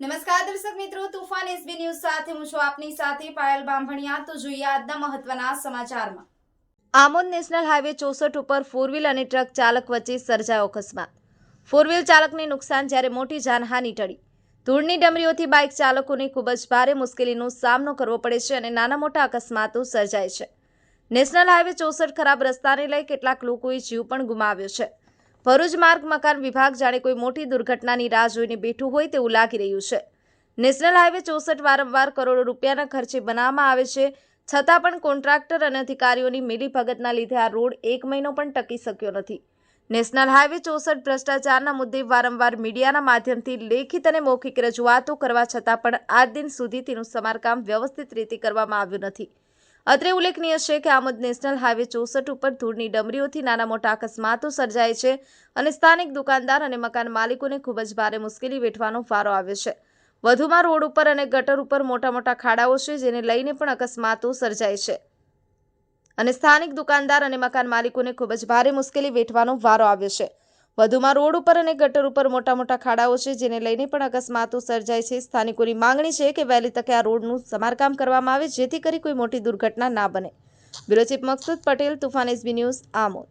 નમસ્કાર દર્શક મિત્રો, તુફાન એસબી ન્યૂઝ સાથે હું છું આપની સાથે પાયલ બાંભણિયા. તો જોઈએ આજના મહત્વના સમાચારમાં. આમોદ નેશનલ હાઈવે ચોસઠ ઉપર ફોર વ્હીલ અને ટ્રક ચાલક વચ્ચે સર્જાયો અકસ્માત. ફોર વ્હીલ ચાલકને નુકસાન જ્યારે મોટી જાનહાનિ ટળી. ધૂળની ડમરીઓથી બાઇક ચાલકોને ખૂબ જ ભારે મુશ્કેલીનો સામનો કરવો પડે છે અને નાના મોટા અકસ્માતો સર્જાય છે. નેશનલ હાઈવે ચોસઠ ખરાબ રસ્તાને લઈ કેટલાક લોકોએ જીવ પણ ગુમાવ્યો છે. ભરૂચ માર્ગ મકાન વિભાગ જાણે કોઈ મોટી દુર્ઘટનાની રાહ જોઈને બેઠું હોય તેવું લાગી રહ્યું છે. નેશનલ હાઈવે ચોસઠ વારંવાર કરોડો રૂપિયાના ખર્ચે બનાવવામાં આવે છે. છતાં પણ કોન્ટ્રાક્ટર અને અધિકારીઓની મિલીભગતના લીધે આ રોડ એક મહિનો પણ ટકી શક્યો નથી. નેશનલ હાઈવે ચોસઠ ભ્રષ્ટાચારના મુદ્દે વારંવાર મીડિયાના માધ્યમથી લેખિત અને મૌખિક રજૂઆતો કરવા છતાં પણ આજ દિન સુધી તેનું સમારકામ વ્યવસ્થિત રીતે કરવામાં આવ્યું નથી. અત્રે ઉલ્લેખનીય છે કે આમોદ નેશનલ હાઈવે ચોસઠ ઉપર ધૂળની ડમરીઓથી નાના મોટા અકસ્માતો સર્જાય છે અને સ્થાનિક દુકાનદાર અને મકાન માલિકોને ખૂબ જ ભારે મુશ્કેલી વેઠવાનો વારો આવ્યો છે. વધુમાં રોડ ઉપર અને ગટર ઉપર મોટા મોટા ખાડાઓ છે જેને લઈને પણ અકસ્માતો સર્જાય છે. અને સ્થાનિક દુકાનદાર અને મકાન માલિકોને ખૂબ જ ભારે મુશ્કેલી વેઠવાનો વારો આવ્યો છે. વધુમાં રોડ ઉપર અને ગટર ઉપર મોટા મોટા ખાડાઓ છે, જેને લઈને પણ અકસ્માતો સર્જાય છે. સ્થાનિકોની માંગણી છે કે વહેલી તકે આ રોડનું સમારકામ કરવામાં આવે, જેથી કરી કોઈ મોટી દુર્ઘટના ના બને. Bureau chief Maksood Patel, Toofan SB news, Amod.